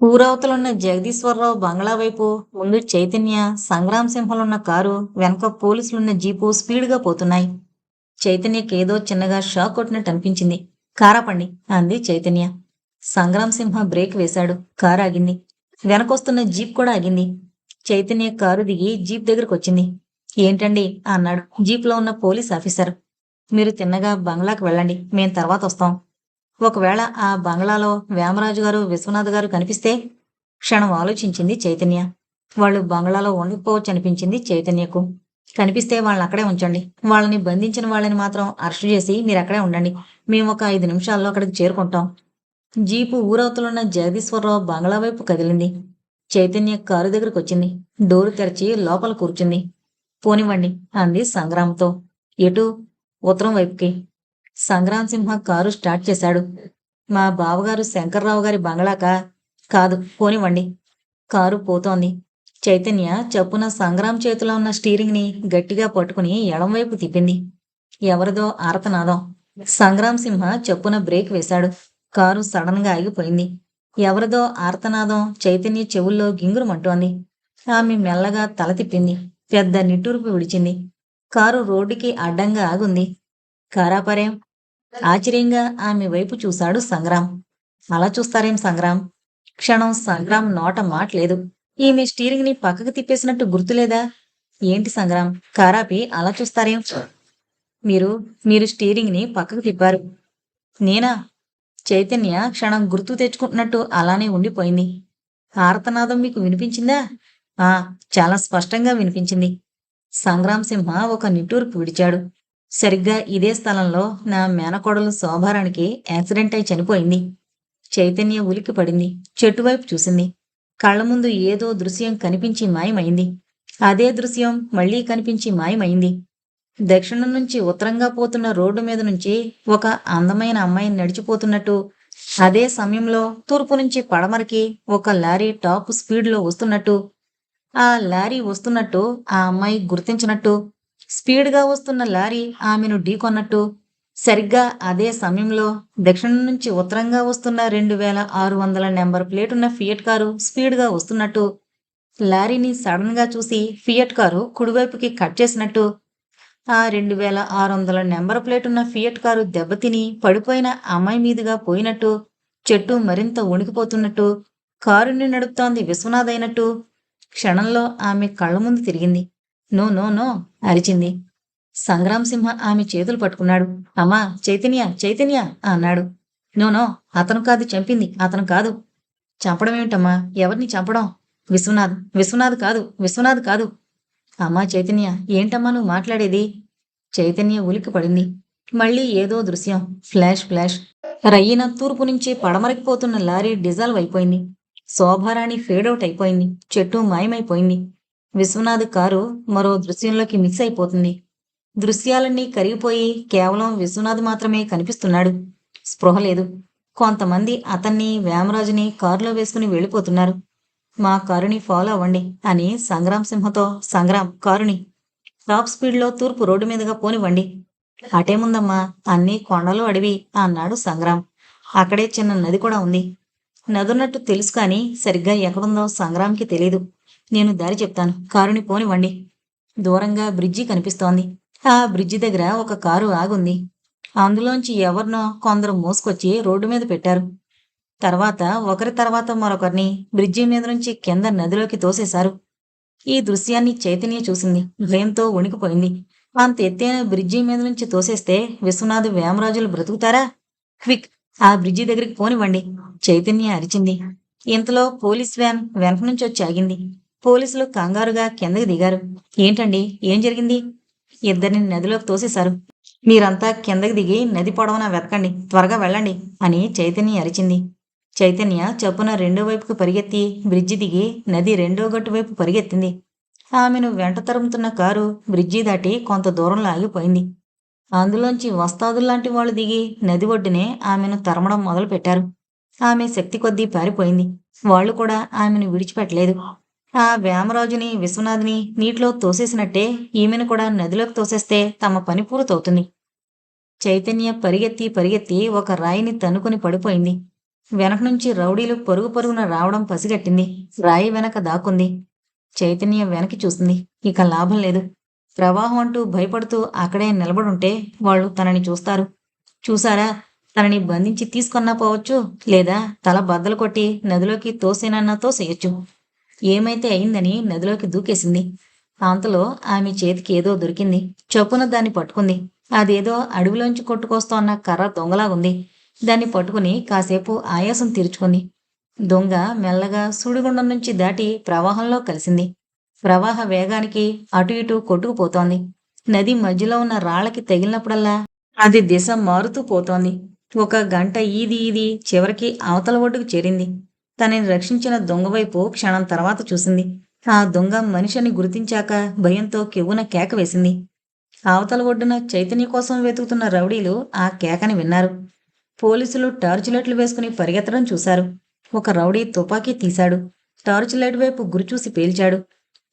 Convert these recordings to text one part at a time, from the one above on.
ఊరవతలున్న జగదీశ్వరరావు బంగ్లా వైపు ముందు చైతన్య సంగ్రామ్ సింహలున్న కారు వెనక పోలీసులున్న జీపు స్పీడ్గా పోతున్నాయి. చైతన్యకేదో చిన్నగా షాక్ కొట్టినట్టు అనిపించింది. కారాపండి అంది చైతన్య. సంగ్రామ్ సింహ బ్రేక్ వేశాడు. కారు ఆగింది. వెనకొస్తున్న జీప్ కూడా ఆగింది. చైతన్య కారు దిగి జీప్ దగ్గరకు వచ్చింది. ఏంటండి అన్నాడు జీప్లో ఉన్న పోలీస్ ఆఫీసర్. మీరు తిన్నగా బంగ్లాకి వెళ్ళండి. మేం తర్వాత వస్తాం. ఒకవేళ ఆ బంగ్లాలో వేమరాజు గారు విశ్వనాథ్ గారు కనిపిస్తే క్షణం ఆలోచించింది చైతన్య. వాళ్ళు బంగ్లాలో ఉండకపోవచ్చు అనిపించింది చైతన్యకు. కనిపిస్తే వాళ్ళని అక్కడే ఉంచండి. వాళ్ళని బంధించిన వాళ్ళని మాత్రం అరెస్ట్ చేసి మీరు అక్కడే ఉండండి. మేము ఒక ఐదు నిమిషాల్లో అక్కడికి చేరుకుంటాం. జీపు ఊరవతలున్న జగదీశ్వరరావు బంగ్లా వైపు కదిలింది. చైతన్య కారు దగ్గరకు వచ్చింది. డోరు తెరిచి లోపల కూర్చుంది. పోనివ్వండి అంది సంగ్రామ్తో. ఎటు? ఉత్తరం వైపుకి. సంగ్రామ్ సింహ కారు స్టార్ట్ చేశాడు. మా బావగారు శంకర్రావు గారి బంగ్లాకా కాదు పోనివ్వండి. కారు పోతోంది. చైతన్య చప్పున సంగ్రామ్ చేతిలో ఉన్న స్టీరింగ్ని గట్టిగా పట్టుకుని ఎడంవైపు తిప్పింది. ఎవరిదో ఆరతనాదం. సంగ్రామ్ సింహ చప్పున బ్రేక్ వేశాడు. కారు సడన్గా ఆగిపోయింది. ఎవరిదో ఆర్తనాదం చైతన్య చెవుల్లో గింగురుమంటోంది ఆమె మెల్లగా తల తిప్పింది. పెద్ద నిట్టూర్పు విడిచింది. కారు రోడ్డుకి అడ్డంగా ఆగుంది. కారాపరేం? ఆశ్చర్యంగా ఆమె వైపు చూశాడు సంగ్రామ్. అలా చూస్తారేం సంగ్రామ్? క్షణం సంగ్రామ్ నోట మాట్లేదు ఈమె స్టీరింగ్ని పక్కకు తిప్పేసినట్టు గుర్తులేదా? ఏంటి సంగ్రామ్? కారాపి అలా చూస్తారేం? మీరు మీరు స్టీరింగ్ని పక్కకు తిప్పారు. నేనా? చైతన్య క్షణం గుర్తు తెచ్చుకుంటున్నట్టు అలానే ఉండిపోయింది. ఆర్తనాదం మీకు వినిపించిందా? ఆ చాలా స్పష్టంగా వినిపించింది. సంగ్రామ్ సింహ ఒక నిట్టూర్పు విడిచాడు. సరిగ్గా ఇదే స్థలంలో నా మేనకోడలు శోభారానికి యాక్సిడెంట్ అయి చనిపోయింది. చైతన్య ఉలికి పడింది. చెట్టువైపు చూసింది. కళ్ళ ముందు ఏదో దృశ్యం కనిపించి మాయమైంది. అదే దృశ్యం మళ్ళీ కనిపించి మాయమైంది. దక్షిణం నుంచి ఉత్తరంగా పోతున్న రోడ్డు మీద నుంచి ఒక అందమైన అమ్మాయి నడిచిపోతున్నట్టు అదే సమయంలో తూర్పు నుంచి పడమరకి ఒక లారీ టాప్ స్పీడ్లో వస్తున్నట్టు ఆ లారీ వస్తున్నట్టు ఆ అమ్మాయి గుర్తించినట్టు స్పీడ్గా వస్తున్న లారీ ఆమెను ఢీకొన్నట్టు. సరిగ్గా అదే సమయంలో దక్షిణం నుంచి ఉత్తరంగా వస్తున్న రెండు వేల ఆరు వందల నెంబర్ ప్లేట్ ఉన్న ఫియట్ కారు స్పీడ్గా వస్తున్నట్టు. లారీని సడన్గా చూసి ఫియట్ కారు కుడివైపుకి కట్ చేసినట్టు. ఆ రెండు వేల ఆరు వందల నెంబర్ ప్లేట్ ఉన్న ఫియట్ కారు దెబ్బతిని పడిపోయిన అమ్మాయి మీదుగా పోయినట్టు. చెట్టు మరింత వణికిపోతున్నట్టు. కారుని నడుపుతోంది విశ్వనాథ్ అయినట్టు. క్షణంలో ఆమె కళ్ళ ముందు తిరిగింది. నో నో నో అరిచింది. సంగ్రామ్ సింహ ఆమె చేతులు పట్టుకున్నాడు. అమ్మా చైతన్య చైతన్య అన్నాడు. నో నో అతను కాదు చంపింది అతను కాదు. చంపడం ఏమిటమ్మా? ఎవరిని చంపడం? విశ్వనాథ్ విశ్వనాథ్ కాదు విశ్వనాథ్ కాదు. అమ్మా చైతన్య ఏంటమ్మా నువ్వు మాట్లాడేది? చైతన్య ఉలికి పడింది. మళ్ళీ ఏదో దృశ్యం. Flash flash. రయ్యిన తూర్పు నుంచి పడమరకిపోతున్న లారీ డిజాల్వ్ అయిపోయింది. శోభారాణి ఫేడౌట్ అయిపోయింది. చెట్టు మాయమైపోయింది. విశ్వనాథ్ కారు మరో దృశ్యంలోకి మిక్స్ అయిపోతుంది. దృశ్యాలన్నీ కరిగిపోయి కేవలం విశ్వనాథ్ మాత్రమే కనిపిస్తున్నాడు. స్పృహ లేదు. కొంతమంది అతన్ని వేమరాజుని కారులో వేసుకుని వెళ్ళిపోతున్నారు. మా కారుని ఫాలో అవ్వండి అని సంగ్రామ్ సింహతో సంగ్రామ్ కారుని. టాప్ స్పీడ్లో తూర్పు రోడ్డు మీదుగా పోనివ్వండి. అటేముందమ్మా అన్ని కొండలు అడివి అన్నాడు సంగ్రామ్. అక్కడే చిన్న నది కూడా ఉంది. నదున్నట్టు తెలుసు కానీ సరిగ్గా ఎక్కడుందో సంగ్రామ్కి తెలీదు. నేను దారి చెప్తాను. కారుని పోనివ్వండి. దూరంగా బ్రిడ్జి కనిపిస్తోంది. ఆ బ్రిడ్జి దగ్గర ఒక కారు ఆగుంది. అందులోంచి ఎవరినో కొందరు మోసుకొచ్చి రోడ్డు మీద పెట్టారు. తర్వాత ఒకరి తర్వాత మరొకరిని బ్రిడ్జి మీద నుంచి కింద నదిలోకి తోసేశారు. ఈ దృశ్యాన్ని చైతన్య చూసింది. భయంతో వణికిపోయింది. అంత ఎత్తైన బ్రిడ్జి మీద నుంచి తోసేస్తే విశ్వనాథ్ వేమరాజులు బ్రతుకుతారా? క్విక్! ఆ బ్రిడ్జి దగ్గరికి పోనివ్వండి. చైతన్య అరిచింది. ఇంతలో పోలీస్ వ్యాన్ వెనక నుంచి వచ్చి ఆగింది. పోలీసులు కంగారుగా కిందకి దిగారు. ఏంటండి? ఏం జరిగింది? ఇద్దరిని నదిలోకి తోసేశారు. మీరంతా కిందకి దిగి నది పొడవునా వెతకండి త్వరగా వెళ్ళండి అని చైతన్య అరిచింది. చైతన్య చప్పున రెండో వైపుకు పరిగెత్తి బ్రిడ్జి దిగి నది రెండో గట్టు వైపు పరిగెత్తింది. ఆమెను వెంట తరుముతున్న కారు బ్రిడ్జి దాటి కొంత దూరంలో ఆగిపోయింది. అందులోంచి వస్తాదుల్లాంటి వాళ్ళు దిగి నది ఒడ్డునే ఆమెను తరమడం మొదలుపెట్టారు. ఆమె శక్తి కొద్దీ పారిపోయింది. వాళ్ళు కూడా ఆమెను విడిచిపెట్టలేదు. ఆ వేమరాజుని విశ్వనాథ్ని నీటిలో తోసేసినట్టే ఈమెను కూడా నదిలోకి తోసేస్తే తమ పని పూర్తవుతుంది. చైతన్య పరిగెత్తి పరిగెత్తి ఒక రాయిని తన్నుకుని పడిపోయింది. వెనక నుంచి రౌడీలు పరుగు పరుగున రావడం పసిగట్టింది. రాయి వెనక దాక్కుంది. చైతన్య వెనక్కి చూసింది. ఇక లాభం లేదు. ప్రవాహం అంటూ భయపడుతూ అక్కడే నిలబడుంటే వాళ్ళు తనని చూస్తారు. చూసారా? తనని బంధించి తీసుకున్నా పోవచ్చు లేదా తల బద్దలు కొట్టి నదిలోకి తోసేనన్నా తోసేయచ్చు. ఏమైతే అయిందని నదిలోకి దూకేసింది. అంతలో ఆమె చేతికి ఏదో దొరికింది. చొప్పున దాన్ని పట్టుకుంది. అదేదో అడవిలోంచి కొట్టుకొస్తోన్న కర్ర దొంగలాగుంది. దాన్ని పట్టుకుని కాసేపు ఆయాసం తీర్చుకుంది. దొంగ మెల్లగా సుడిగుండం నుంచి దాటి ప్రవాహంలో కలిసింది. ప్రవాహ వేగానికి అటు ఇటు కొట్టుకుపోతోంది. నది మధ్యలో ఉన్న రాళ్ళకి తగిలినప్పుడల్లా అది దిశ మారుతూ పోతోంది. ఒక గంట ఈది ఈది చివరికి అవతల ఒడ్డుకు చేరింది. తనని రక్షించిన దొంగవైపు క్షణం తర్వాత చూసింది. ఆ దొంగ మనిషిని గుర్తించాక భయంతో కెవ్వున కేక వేసింది. అవతల ఒడ్డున చైతన్య కోసం వెతుకుతున్న రౌడీలు ఆ కేకని విన్నారు. పోలీసులు టార్చ్ లైట్లు వేసుకుని పరిగెత్తడం చూశారు. ఒక రౌడీ తుపాకీ తీశాడు. టార్చ్ లైట్ వైపు గురిచూసి పేల్చాడు.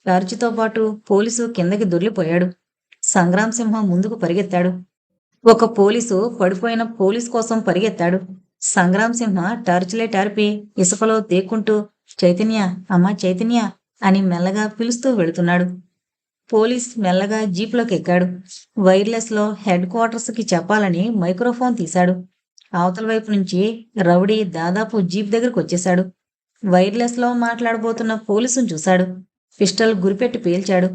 టార్చ్తో పాటు పోలీసు కిందకి దొర్లిపోయాడు సంగ్రామ్ సింహం ముందుకు పరిగెత్తాడు. ఒక పోలీసు పడిపోయిన పోలీస్ కోసం పరిగెత్తాడు. సంగ్రామ్ సింహ టార్చ్ లైట్ ఆర్పి ఇసుకలో దేక్కుంటూ చైతన్య అమ్మా చైతన్య అని మెల్లగా పిలుస్తూ వెళుతున్నాడు. పోలీస్ మెల్లగా జీప్లోకి ఎక్కాడు వైర్లెస్లో హెడ్ క్వార్టర్స్కి చెప్పాలని మైక్రోఫోన్ తీశాడు. అవతల వైపు నుంచి రౌడీ దాదాపు జీప్ దగ్గరకు వచ్చేశాడు వైర్లెస్లో మాట్లాడబోతున్న పోలీసును చూశాడు. పిస్టల్ గురిపెట్టి పేల్చాడు.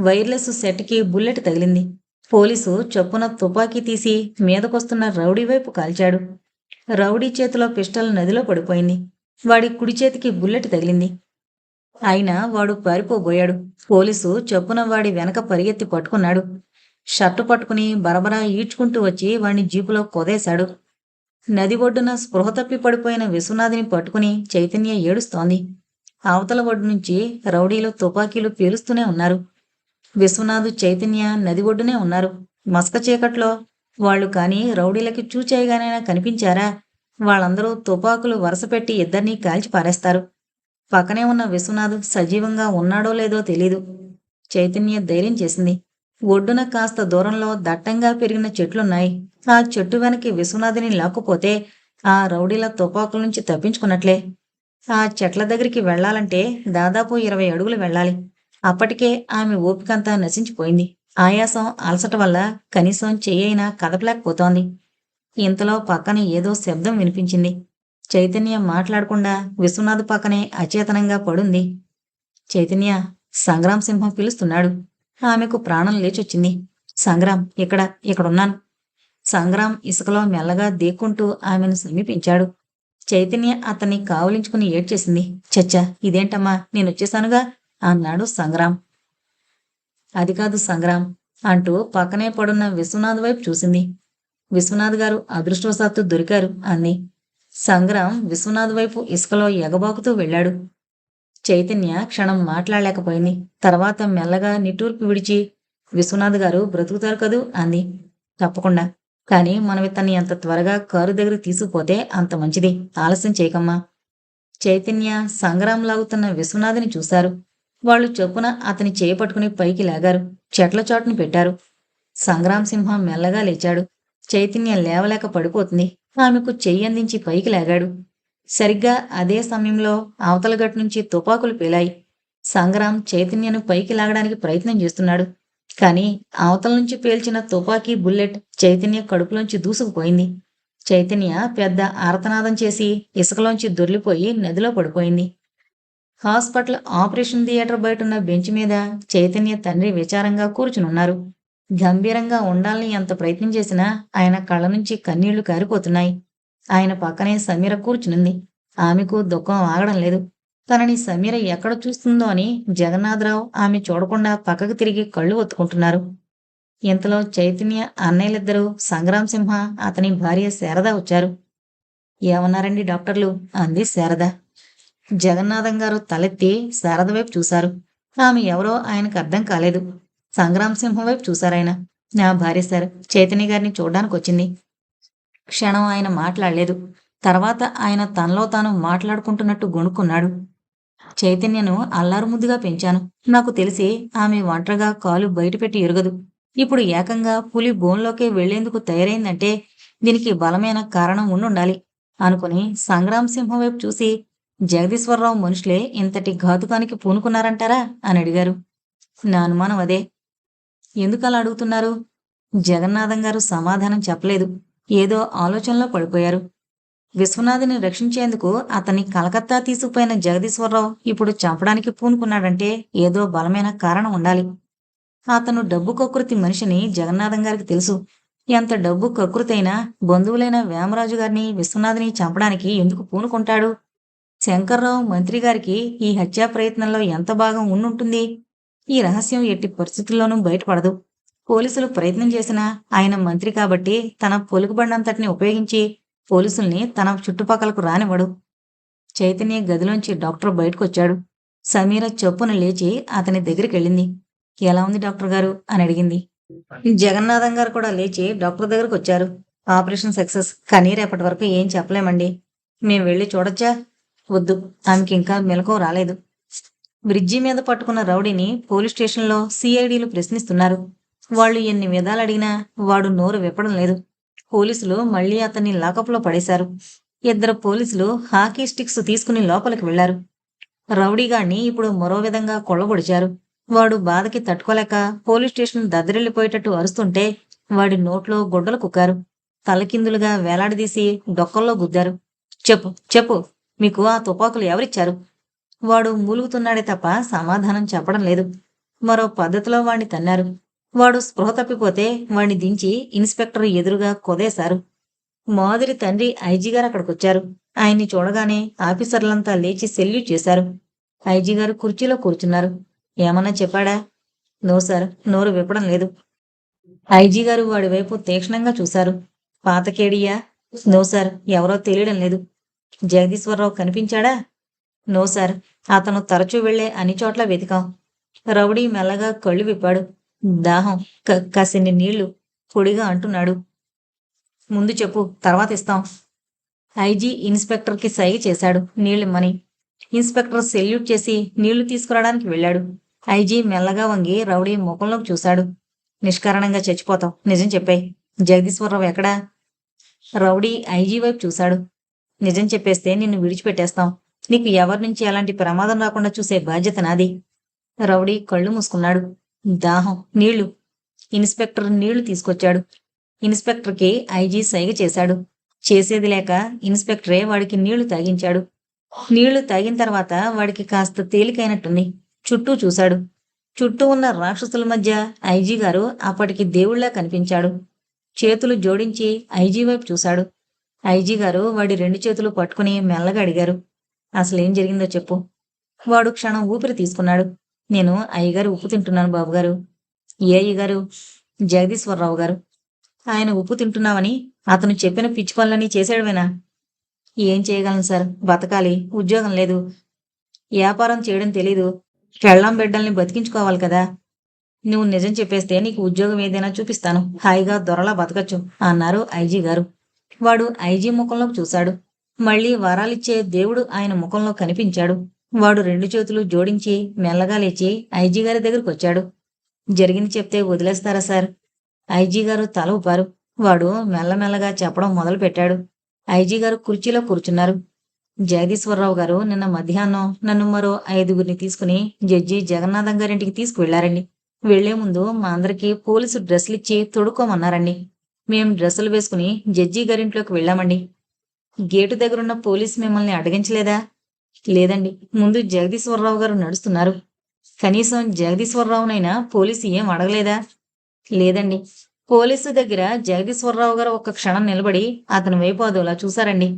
వైర్లెస్ సెట్కి బుల్లెట్ తగిలింది. పోలీసు చొప్పున తుపాకీ తీసి మీదకొస్తున్న రౌడీ వైపు కాల్చాడు. రౌడీ చేతిలో పిస్టల్ నదిలో పడిపోయింది. వాడి కుడి చేతికి బుల్లెట్ తగిలింది. అయినా వాడు పారిపోబోయాడు. పోలీసు చొప్పున వాడి వెనక పరిగెత్తి పట్టుకున్నాడు. షర్టు పట్టుకుని బరబరా ఈడ్చుకుంటూ వచ్చి వాణ్ణి జీపులో కొదేశాడు. నది ఒడ్డున స్పృహ తప్పి పడిపోయిన విశ్వనాథిని పట్టుకుని చైతన్య ఏడుస్తోంది. అవతల ఒడ్డు నుంచి రౌడీలు తుపాకీలు పేలుస్తూనే ఉన్నారు. విశ్వనాథు చైతన్య నది ఒడ్డునే ఉన్నారు. మస్క చీకట్లో వాళ్ళు కానీ రౌడీలకి చూచేయగానైనా కనిపించారా? వాళ్ళందరూ తుపాకులు వరుసపెట్టి ఇద్దరినీ కాల్చి పారేస్తారు. పక్కనే ఉన్న విశ్వనాథ్ సజీవంగా ఉన్నాడో లేదో తెలీదు. చైతన్య ధైర్యం చేసింది. ఒడ్డున కాస్త దూరంలో దట్టంగా పెరిగిన చెట్లున్నాయి. ఆ చెట్టు వెనక్కి విశ్వనాథిని లాక్కుపోతే ఆ రౌడీల తుపాకుల నుంచి తప్పించుకున్నట్లే. ఆ చెట్ల దగ్గరికి వెళ్ళాలంటే దాదాపు ఇరవై అడుగులు వెళ్ళాలి అప్పటికే ఆమె ఓపికంతా నశించిపోయింది. ఆయాసం అలసట వల్ల కనీసం చెయ్యైనా కదపలేకపోతోంది. ఇంతలో పక్కన ఏదో శబ్దం వినిపించింది. చైతన్య మాట్లాడకుండా విశ్వనాథ్ పక్కనే అచేతనంగా పడుంది. చైతన్య సంగ్రామ్ సింహం పిలుస్తున్నాడు. ఆమెకు ప్రాణం లేచొచ్చింది. సంగ్రామ్ ఇక్కడ ఇక్కడున్నాను. సంగ్రామ్ ఇసుకలో మెల్లగా దేక్కుంటూ ఆమెను సమీపించాడు. చైతన్య అతన్ని కావలించుకుని ఏడ్చేసింది. చచ్చా ఇదేంటమ్మా నేనొచ్చేశానుగా అన్నాడు సంగ్రామ్. అది కాదు సంగ్రామ్ అంటూ పక్కనే పడున్న విశ్వనాథ్ వైపు చూసింది. విశ్వనాథ్ గారు అదృష్టవశాత్తు దొరికారు అంది సంగ్రామ్ విశ్వనాథ్ వైపు ఇసుకలో ఎగబాకుతూ వెళ్ళాడు. చైతన్య క్షణం మాట్లాడలేకపోయింది. తర్వాత మెల్లగా నిట్టూర్పు విడిచి విశ్వనాథ్ గారు బ్రతుకుతారు కదూ అంది. తప్పకుండా. కానీ మనం ఇతన్ని అంత త్వరగా కారు దగ్గర తీసుకుపోతే అంత మంచిది. ఆలస్యం చేయకమ్మా. చైతన్య సంగ్రామ్ లాగుతున్న విశ్వనాథ్ని చూశారు. వాళ్ళు చొప్పున అతని చేపట్టుకుని పైకి లాగారు. చెట్ల చాటును పెట్టారు. సంగ్రామ్ సింహం మెల్లగా లేచాడు. చైతన్య లేవలేక పడిపోతుంది. ఆమెకు చెయ్యి అందించి పైకి లాగాడు. సరిగ్గా అదే సమయంలో అవతల గట్టు నుంచి తుపాకులు పేలాయి. సంగ్రామ్ చైతన్యను పైకి లాగడానికి ప్రయత్నం చేస్తున్నాడు. కానీ అవతల నుంచి పేల్చిన తుపాకీ బుల్లెట్ చైతన్య కడుపులోంచి దూసుకుపోయింది. చైతన్య పెద్ద ఆర్తనాదం చేసి ఇసుకలోంచి దొర్లిపోయి నదిలో పడిపోయింది. హాస్పిటల్ ఆపరేషన్ థియేటర్ బయట ఉన్న బెంచ్ మీద చైతన్య తండ్రి విచారంగా కూర్చునున్నారు. గంభీరంగా ఉండాలని ఎంత ప్రయత్నం చేసినా ఆయన కళ్ళ నుంచి కన్నీళ్ళు కారిపోతున్నాయి. ఆయన పక్కనే సమీర కూర్చునుంది. ఆమెకు దుఃఖం ఆగడం లేదు. తనని సమీర ఎక్కడ చూస్తుందో అని జగన్నాథరావు ఆమె చూడకుండా పక్కకు తిరిగి కళ్ళు ఒత్తుకుంటున్నారు. ఇంతలో చైతన్య అన్నయ్యలిద్దరూ సంగ్రామ్ సింహ అతని భార్య శారద వచ్చారు. ఏమన్నారండి డాక్టర్లు? అంది శారద. జగన్నాథం గారు తలెత్తి శారద వైపు చూశారు. ఆమె ఎవరో ఆయనకు అర్థం కాలేదు. సంగ్రామ్ సింహం వైపు చూశారాయన. నా భార్య సార్ చైతన్య గారిని చూడ్డానికి వచ్చింది. క్షణం ఆయన మాట్లాడలేదు. తర్వాత ఆయన తనలో తాను మాట్లాడుకుంటున్నట్టు గొణుక్కున్నాడు. చైతన్యను అల్లారుముద్దుగా పెంచాను. నాకు తెలిసి ఆమె ఒంటరిగా కాలు బయటపెట్టి ఎరగదు. ఇప్పుడు ఏకంగా పులి బోన్లోకే వెళ్ళేందుకు తయారైందంటే దీనికి బలమైన కారణం ఉండుండాలి అనుకుని సంగ్రామ్ సింహం వైపు చూసి జగదీశ్వరరావు మనుషులే ఇంతటి ఘాతుకానికి పూనుకున్నారంటారా? అని అడిగారు. నా అనుమానం అదే. ఎందుకు అలా అడుగుతున్నారు? జగన్నాథం గారు సమాధానం చెప్పలేదు. ఏదో ఆలోచనలో పడిపోయారు. విశ్వనాథుని రక్షించేందుకు అతన్ని కలకత్తా తీసుకుపోయిన జగదీశ్వరరావు ఇప్పుడు చంపడానికి పూనుకున్నాడంటే ఏదో బలమైన కారణం ఉండాలి. అతను డబ్బు కకృతి మనిషిని జగన్నాథం గారికి తెలుసు. ఎంత డబ్బు కకృతైనా బంధువులైన వేమరాజు గారిని విశ్వనాథుని చంపడానికి ఎందుకు పూనుకుంటాడు? శంకర్రావు మంత్రి గారికి ఈ హత్యా ప్రయత్నంలో ఎంత భాగం ఉండుంటుంది? ఈ రహస్యం ఎట్టి పరిస్థితుల్లోనూ బయటపడదు. పోలీసులు ప్రయత్నం చేసినా ఆయన మంత్రి కాబట్టి తన పొలుగుబండంతటిని ఉపయోగించి పోలీసుల్ని తన చుట్టుపక్కలకు రానివ్వడు. చైతన్య గదిలోంచి డాక్టర్ బయటకొచ్చాడు. సమీర చొప్పున లేచి అతని దగ్గరికి వెళ్ళింది ఎలా ఉంది డాక్టర్ గారు? అని అడిగింది. జగన్నాథం గారు కూడా లేచి డాక్టర్ దగ్గరకు వచ్చారు ఆపరేషన్ సక్సెస్ కానీ రేపటి వరకు ఏం చెప్పలేమండి. మేము వెళ్ళి చూడొచ్చా? వద్దు. ఆమెకి ఇంకా మెలకువ రాలేదు. బ్రిడ్జి మీద పట్టుకున్న రౌడీని పోలీస్ స్టేషన్లో సిఐడిలు ప్రశ్నిస్తున్నారు. వాళ్ళు ఎన్ని విధాలు అడిగినా వాడు నోరు విప్పడం లేదు. పోలీసులు మళ్ళీ అతన్ని లాకప్లో పడేశారు. ఇద్దరు పోలీసులు హాకీ స్టిక్స్ తీసుకుని లోపలికి వెళ్ళారు రౌడీగాడిని ఇప్పుడు మరో విధంగా కొల్లగొడిచారు. వాడు బాధకి తట్టుకోలేక పోలీస్ స్టేషన్ దద్దరిల్లిపోయేటట్టు అరుస్తుంటే వాడి నోట్లో గుడ్డలు కుక్కారు. తలకిందులుగా వేలాడదీసి డొక్కల్లో గుద్దారు. చెప్పు చెప్పు. మీకు ఆ తుపాకులు ఎవరిచ్చారు? వాడు మూలుగుతున్నాడే తప్ప సమాధానం చెప్పడం లేదు. మరో పద్ధతిలో వాణ్ణి తన్నారు. వాడు స్పృహ తప్పిపోతే వాణ్ణి దించి ఇన్స్పెక్టర్ ఎదురుగా కొదేశారు. మాదిరి తండ్రి ఐజీ గారు అక్కడికొచ్చారు. ఆయన్ని చూడగానే ఆఫీసర్లంతా లేచి సెల్యూట్ చేశారు. ఐజీ గారు కుర్చీలో కూర్చున్నారు. ఏమన్నా చెప్పాడా? నో సార్ నోరు విప్పడం లేదు. ఐజీ గారు వాడి వైపు తీక్షణంగా చూశారు. పాతకేడియా నో సార్ ఎవరో తెలియడం లేదు. జగదీశ్వరరావు కనిపించాడా? No sir. అతను తరచూ వెళ్ళే అన్ని చోట్ల వెతికాం. రౌడీ మెల్లగా కళ్ళు విప్పాడు. దాహం. క- కాసిన్ని నీళ్ళు పొడిగా అంటున్నాడు. ముందు చెప్పు తర్వాత ఇస్తాం. ఐజీ ఇన్స్పెక్టర్కి సైగ చేశాడు. నీళ్ళిమ్మని ఇన్స్పెక్టర్ సెల్యూట్ చేసి నీళ్ళు తీసుకురావడానికి వెళ్ళాడు. ఐజీ మెల్లగా వంగి రౌడీ ముఖంలోకి చూశాడు. నిష్కారణంగా చచ్చిపోతాం. నిజం చెప్పాయి. జగదీశ్వరరావు ఎక్కడా? రౌడీ ఐజీ వైపు చూశాడు. నిజం చెప్పేస్తే నిన్ను విడిచిపెట్టేస్తాం. నీకు ఎవరి నుంచి ఎలాంటి ప్రమాదం రాకుండా చూసే బాధ్యత నాది. రౌడీ కళ్ళు మూసుకున్నాడు. దాహం నీళ్ళు. ఇన్స్పెక్టర్ నీళ్ళు తీసుకొచ్చాడు. ఇన్స్పెక్టర్కి ఐజీ సైగ చేశాడు. చేసేది లేక ఇన్స్పెక్టరే వాడికి నీళ్ళు తాగించాడు. నీళ్ళు తాగిన తర్వాత వాడికి కాస్త తేలికైనట్టుంది. చుట్టూ చూశాడు. చుట్టూ ఉన్న రాక్షసుల మధ్య ఐజీ గారు అప్పటికి దేవుళ్ళా కనిపించాడు. చేతులు జోడించి ఐజీ వైపు చూశాడు. ఐజీ గారు వాడి రెండు చేతులు పట్టుకుని మెల్లగా అడిగారు. అసలేం జరిగిందో చెప్పు. వాడు క్షణం ఊపిరి తీసుకున్నాడు. నేను అయ్యగారు ఉప్పు తింటున్నాను బాబుగారు. ఏ అయ్యగారు? జగదీశ్వరరావు గారు. ఆయన ఉప్పు తింటున్నావని అతను చెప్పిన పిచ్చి పనులని చేశాడువేనా? ఏం చేయగలను సార్? బతకాలి. ఉద్యోగం లేదు. వ్యాపారం చేయడం తెలీదు. పెళ్ళాం బిడ్డల్ని బతికించుకోవాలి కదా. నువ్వు నిజం చెప్పేస్తే నీకు ఉద్యోగం ఏదైనా చూపిస్తాను. హాయిగా దొరలా బతకచ్చు అన్నారు ఐజీ గారు. వాడు ఐజీ ముఖంలోకి చూశాడు. మళ్ళీ వరాలిచ్చే దేవుడు ఆయన ముఖంలో కనిపించాడు. వాడు రెండు చేతులు జోడించి మెల్లగా లేచి ఐజీ గారి దగ్గరకు వచ్చాడు. జరిగింది చెప్తే వదిలేస్తారా సార్? ఐజీ గారు తల ఊపారు. వాడు మెల్లమెల్లగా చెప్పడం మొదలు పెట్టాడు ఐజీ గారు కుర్చీలో కూర్చున్నారు. జగదీశ్వరరావు గారు నిన్న మధ్యాహ్నం నన్ను మరో ఐదుగురిని తీసుకుని జడ్జి జగన్నాథం గారింటికి తీసుకువెళ్ళారండి. వెళ్ళే ముందు మా అందరికీ పోలీసు డ్రెస్సులు ఇచ్చి తొడుక్కోమన్నారండి. మేం డ్రెస్సులు వేసుకుని జడ్జి గారింట్లోకి వెళ్ళామండి. గేటు దగ్గరున్న పోలీస్ మిమ్మల్ని అడగించలేదా? లేదండి ముందు జగదీశ్వరరావు గారు నడుస్తున్నారు. కనీసం జగదీశ్వరరావునైనా పోలీసు ఏం అడగలేదా? లేదండి పోలీసు దగ్గర జగదీశ్వరరావు గారు ఒక క్షణం నిలబడి అతని వైపు అదోలా చూశారండి.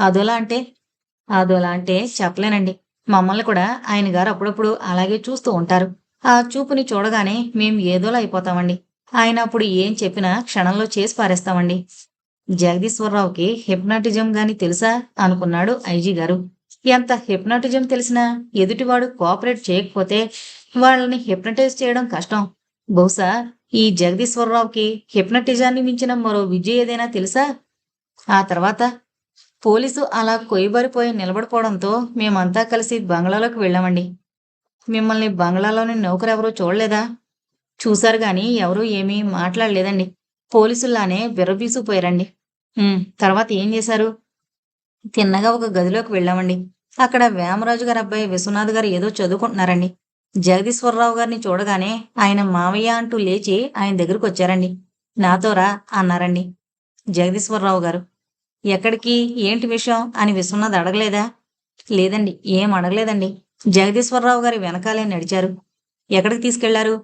అదోలా అంటే? అదోలా అంటే చెప్పలేనండి. మమ్మల్ని కూడా ఆయన గారు అప్పుడప్పుడు అలాగే చూస్తూ ఉంటారు. ఆ చూపుని చూడగానే మేం ఏదోలా అయిపోతామండి. ఆయన అప్పుడు ఏం చెప్పినా క్షణంలో చేసి పారేస్తామండి. జగదీశ్వరరావుకి హిప్నాటిజం గాని తెలుసా? అనుకున్నాడు ఐజీ గారు. ఎంత హిప్నాటిజం తెలిసినా ఎదుటివాడు కోఆపరేట్ చేయకపోతే వాళ్ళని హిప్నటైజ్ చేయడం కష్టం. బహుశా ఈ జగదీశ్వరరావుకి హిప్నటిజాన్ని మించిన మరో విద్య ఏదైనా తెలుసా? ఆ తర్వాత పోలీసు అలా కొయ్యబారిపోయి నిలబడిపోవడంతో మేమంతా కలిసి బంగ్లాలోకి వెళ్ళామండి. మిమ్మల్ని బంగ్లాలోని నౌకరెవరూ చూడలేదా? చూశారు గాని ఎవరూ ఏమీ మాట్లాడలేదండి. పోలీసుల్లానే విర్రబీసుకుపోయారండి తర్వాత ఏం చేశారు? తిన్నగా ఒక గదిలోకి వెళ్ళామండి. అక్కడ వేమరాజు గారి అబ్బాయి విశ్వనాథ్ గారు ఏదో చదువుకుంటున్నారండి. జగదీశ్వరరావు గారిని చూడగానే ఆయన మావయ్య అంటూ లేచి ఆయన దగ్గరకు వచ్చారండి. నాతో రా అన్నారండి జగదీశ్వరరావు గారు. ఎక్కడికి? ఏంటి విషయం? అని విశ్వనాథ్ అడగలేదా? లేదండి ఏం అడగలేదండి. జగదీశ్వరరావు గారి వెనకాలే నడిచారు. ఎక్కడికి తీసుకెళ్ళారు?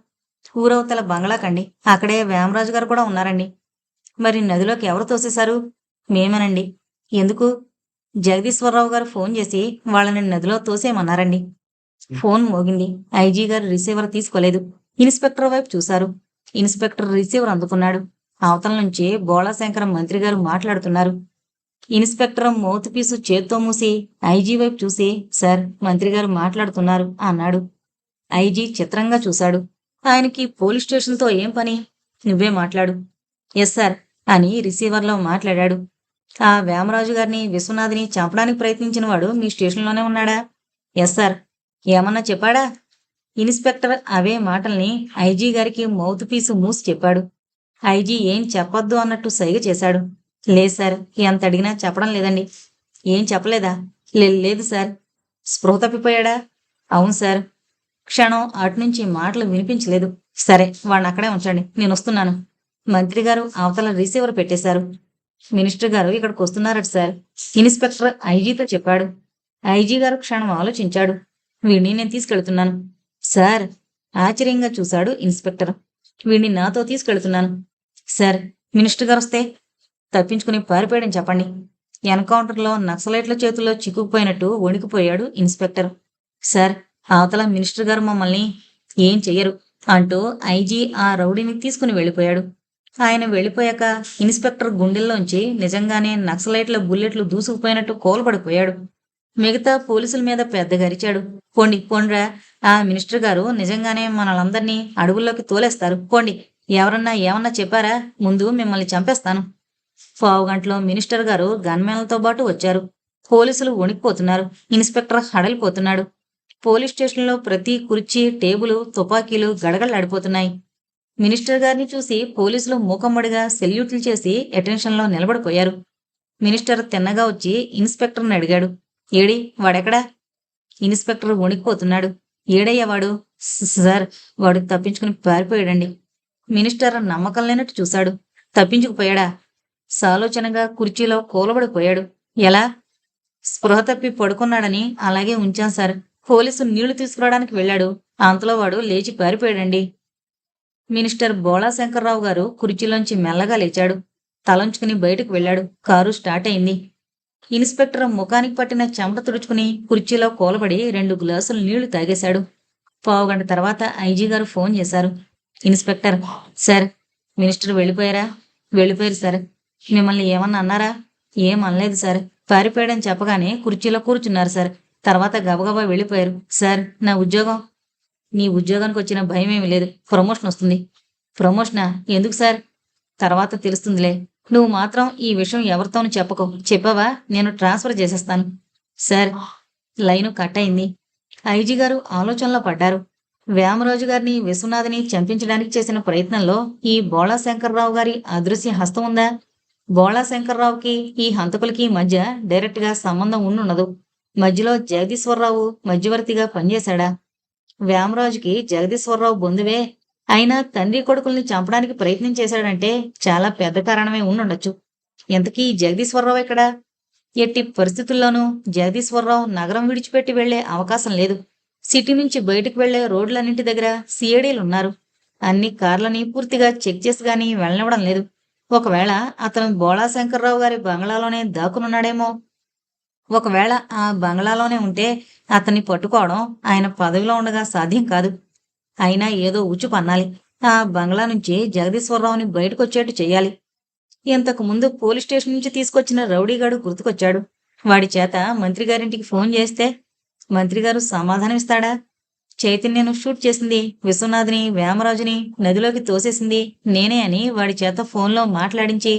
ఊరవతల బంగ్లాకండి. అక్కడే వేమరాజు గారు కూడా ఉన్నారండి. మరి నదిలోకి ఎవరు తోసేశారు? మేమేనండి. ఎందుకు? జగదీశ్వరరావు గారు ఫోన్ చేసి వాళ్ళని నదిలో తోసేయమన్నారండి. ఫోన్ మోగింది. ఐజీ గారు రిసీవర్ తీసుకోలేదు. ఇన్స్పెక్టర్ వైపు చూశారు. ఇన్స్పెక్టర్ రిసీవర్ అందుకున్నాడు. అవతల నుంచి బోళాశంకర మంత్రి గారు మాట్లాడుతున్నారు. ఇన్స్పెక్టర్ మౌత్ పీసు చేత్తో మూసి ఐజీ వైపు చూసి సార్ మంత్రి గారు మాట్లాడుతున్నారు అన్నాడు. ఐజీ చిత్రంగా చూశాడు. ఆయనకి పోలీస్ స్టేషన్తో ఏం పని? నువ్వే మాట్లాడు. ఎస్ సార్ అని రిసీవర్లో మాట్లాడాడు. ఆ వేమరాజు గారిని విశ్వనాథ్ని చంపడానికి ప్రయత్నించిన వాడు మీ స్టేషన్లోనే ఉన్నాడా? Yes sir. ఏమన్నా చెప్పాడా? ఇన్స్పెక్టర్ అవే మాటల్ని ఐజీ గారికి మౌత్ పీసు మూసి చెప్పాడు. ఐజీ ఏం చెప్పొద్దు అన్నట్టు సైగ చేశాడు. లేదు సార్ ఎంత అడిగినా చెప్పడం లేదండి. ఏం చెప్పలేదా? "లే- లేదు సార్. స్పృహ తప్పిపోయాడా? అవును సార్. క్షణం అటు నుంచి మాటలు వినిపించలేదు. సరే వాడిని అక్కడే ఉంచండి. నేను వస్తున్నాను. మంత్రి గారు అవతల రిసీవర్ పెట్టేశారు. మినిస్టర్ గారు ఇక్కడికి వస్తున్నారట సార్. ఇన్స్పెక్టర్ ఐజీతో చెప్పాడు. ఐజీ గారు క్షణం ఆలోచించాడు. వీడిని నేను తీసుకెళ్తున్నాను. సార్ ఆశ్చర్యంగా చూశాడు ఇన్స్పెక్టర్. వీడిని నాతో తీసుకెళ్తున్నాను. సార్ మినిస్టర్ గారు వస్తే తప్పించుకుని పారిపోయాడని చెప్పండి. ఎన్కౌంటర్లో నక్సలైట్ల చేతుల్లో చిక్కుకుపోయినట్టు వణికిపోయాడు ఇన్స్పెక్టర్. సార్ అవతల మినిస్టర్ గారు మమ్మల్ని ఏం చెయ్యరు అంటూ ఐజీ ఆ రౌడీని తీసుకుని వెళ్ళిపోయాడు. ఆయన వెళ్ళిపోయాక ఇన్స్పెక్టర్ గుండెల్లోంచి నిజంగానే నక్సలైట్ల బుల్లెట్లు దూసుకుపోయినట్టు కోల్పడిపోయాడు. మిగతా పోలీసుల మీద పెద్దగా అరిచాడు. పోండి పోండ్రా. ఆ మినిస్టర్ గారు నిజంగానే మనలందరినీ అడవుల్లోకి తోలేస్తారు. పోండి ఎవరన్నా ఏమన్నా చెప్పారా? ముందు మిమ్మల్ని చంపేస్తాను. పావు గంటలో మినిస్టర్ గారు గన్మెన్లతో పాటు వచ్చారు. పోలీసులు వణికిపోతున్నారు. ఇన్స్పెక్టర్ హడలిపోతున్నాడు. పోలీస్ స్టేషన్లో ప్రతి కుర్చీ టేబుల్ తుపాకీలు గడగడలాడిపోతున్నాయి. మినిస్టర్ గారిని చూసి పోలీసులు మూకమ్మడిగా సెల్యూట్లు చేసి అటెన్షన్లో నిలబడిపోయారు. మినిస్టర్ తిన్నగా వచ్చి ఇన్స్పెక్టర్ని అడిగాడు. ఏడి వాడెక్కడా? ఇన్స్పెక్టర్ వణికిపోతున్నాడు. ఏడయ్యా వాడు సార్ వాడు తప్పించుకుని పారిపోయాడండి. మినిస్టర్ నమ్మకం లేనట్టు చూశాడు. తప్పించుకుపోయాడా? సాలోచనగా కుర్చీలో కూలబడిపోయాడు. ఎలా? స్పృహ తప్పి పడుకున్నాడని అలాగే ఉంచాం సార్. పోలీసు నీళ్ళు తీసుకురావడానికి వెళ్ళాడు. అంతలో వాడు లేచి పారిపోయాడండి. మినిస్టర్ బోళా శంకర్రావు గారు కుర్చీలోంచి మెల్లగా లేచాడు. తలంచుకుని బయటకు వెళ్ళాడు. కారు స్టార్ట్ అయింది. ఇన్స్పెక్టర్ ముఖానికి పట్టిన చెమట తుడుచుకుని కుర్చీలో కూలబడి రెండు గ్లాసులు నీళ్ళు తాగేశాడు. పావుగంట తర్వాత ఐజీ గారు ఫోన్ చేశారు. ఇన్స్పెక్టర్ సార్ మినిస్టర్ వెళ్ళిపోయారా? వెళ్ళిపోయారు సార్. మిమ్మల్ని ఏమన్నా అన్నారా? ఏం అనలేదు సార్. పారిపోయాడని చెప్పగానే కుర్చీలో కూర్చున్నారు సార్. తర్వాత గబగబా వెళ్ళిపోయారు. సార్ నా ఉద్యోగం. నీ ఉద్యోగానికి వచ్చిన భయం ఏమి లేదు. ప్రమోషన్ వస్తుంది. ప్రమోషనా? ఎందుకు సార్? తర్వాత తెలుస్తుందిలే. నువ్వు మాత్రం ఈ విషయం ఎవరితోనూ చెప్పకు. చెప్పావా? నేను ట్రాన్స్ఫర్ చేసేస్తాను. సార్ లైను కట్ అయింది. ఐజీ గారు ఆలోచనలో పడ్డారు. వేమరాజు గారిని విశ్వనాథ్ని చంపించడానికి చేసిన ప్రయత్నంలో ఈ బోళా శంకర్రావు గారి అదృశ్య హస్తం ఉందా? బోళా శంకర్రావుకి ఈ హంతకులకి మధ్య డైరెక్ట్గా సంబంధం ఉండుండదు మధ్యలో జగదీశ్వరరావు మధ్యవర్తిగా పనిచేశాడా? వేమరాజుకి జగదీశ్వరరావు బొందువే. అయినా తండ్రి కొడుకుల్ని చంపడానికి ప్రయత్నం చేశాడంటే చాలా పెద్ద కారణమే ఉండుండొచ్చు. ఎంతకీ జగదీశ్వరరావు ఎక్కడా? ఎట్టి పరిస్థితుల్లోనూ జగదీశ్వరరావు నగరం విడిచిపెట్టి వెళ్ళే అవకాశం లేదు. సిటీ నుంచి బయటకు వెళ్ళే రోడ్లన్నింటి దగ్గర సిఐడీలు ఉన్నారు అన్ని కార్లని పూర్తిగా చెక్ చేసి గాని వెళ్ళనివ్వడం లేదు. ఒకవేళ అతను బోళా శంకర్రావు గారి బంగ్లాలోనే దాక్కునున్నాడేమో. ఒకవేళ ఆ బంగ్లాలోనే ఉంటే అతన్ని పట్టుకోవడం ఆయన పదవిలో ఉండగా సాధ్యం కాదు. అయినా ఏదో ఉచ్చు పన్నాలి. ఆ బంగ్లా నుంచి జగదీశ్వరరావుని బయటకొచ్చేట్టు చెయ్యాలి. ఇంతకు ముందు పోలీస్ స్టేషన్ నుంచి తీసుకొచ్చిన రౌడీగాడు గుర్తుకొచ్చాడు. వాడి చేత మంత్రి గారింటికి ఫోన్ చేస్తే మంత్రి గారు సమాధానం ఇస్తాడా? చైతన్యను షూట్ చేసింది విశ్వనాథ్ని వేమరాజుని నదిలోకి తోసేసింది నేనే అని వాడి చేత ఫోన్లో మాట్లాడించి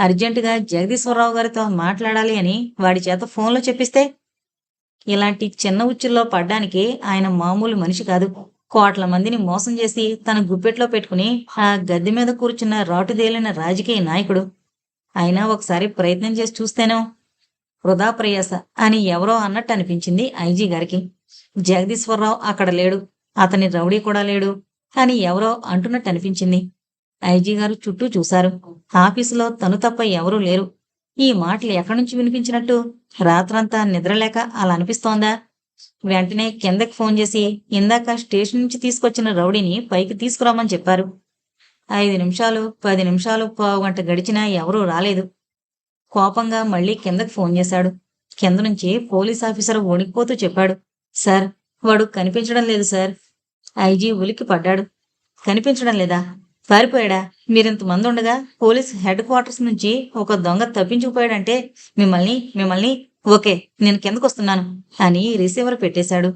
అర్జెంటుగా జగదీశ్వరరావు గారితో మాట్లాడాలి అని వాడి చేత ఫోన్లో చెప్పిస్తే ఇలాంటి చిన్న ఉచ్చుల్లో పడ్డానికి ఆయన మామూలు మనిషి కాదు. కోట్ల మందిని మోసం చేసి తన గుప్పెట్లో పెట్టుకుని ఆ గద్దె మీద కూర్చున్న రాటుదేలిన రాజకీయ నాయకుడు. అయినా ఒకసారి ప్రయత్నం చేసి చూస్తేనో వృధా ప్రయాస అని ఎవరో అన్నట్టు అనిపించింది ఐజీ గారికి. జగదీశ్వరరావు అక్కడ లేడు. అతని రౌడీ కూడా లేడు. అని ఎవరో అంటున్నట్టు అనిపించింది. ఐజీ గారు చుట్టూ చూశారు. ఆఫీసులో తను తప్ప ఎవరూ లేరు. ఈ మాటలు ఎక్కడి నుంచి వినిపించినట్టు? రాత్రంతా నిద్రలేక అలా అనిపిస్తోందా? వెంటనే కిందకి ఫోన్ చేసి ఇందాక స్టేషన్ నుంచి తీసుకొచ్చిన రౌడీని పైకి తీసుకురామని చెప్పారు. ఐదు నిమిషాలు పది నిమిషాలు పావు గంట గడిచినా ఎవరూ రాలేదు. కోపంగా మళ్ళీ కిందకి ఫోన్ చేశాడు. కింద నుంచి పోలీస్ ఆఫీసర్ వణికిపోతూ చెప్పాడు సార్ వాడు కనిపించడం లేదు సార్. ఐజీ ఉలికి పడ్డాడు కనిపించడం లేదా? పారిపోయాడా? మీరింతమంది ఉండగా పోలీస్ హెడ్ క్వార్టర్స్ నుంచి ఒక దొంగ తప్పించుకుపోయాడంటే మిమ్మల్ని మిమ్మల్ని ఓకే నేను కిందకొస్తున్నాను అని రిసీవర్ పెట్టేశాడు.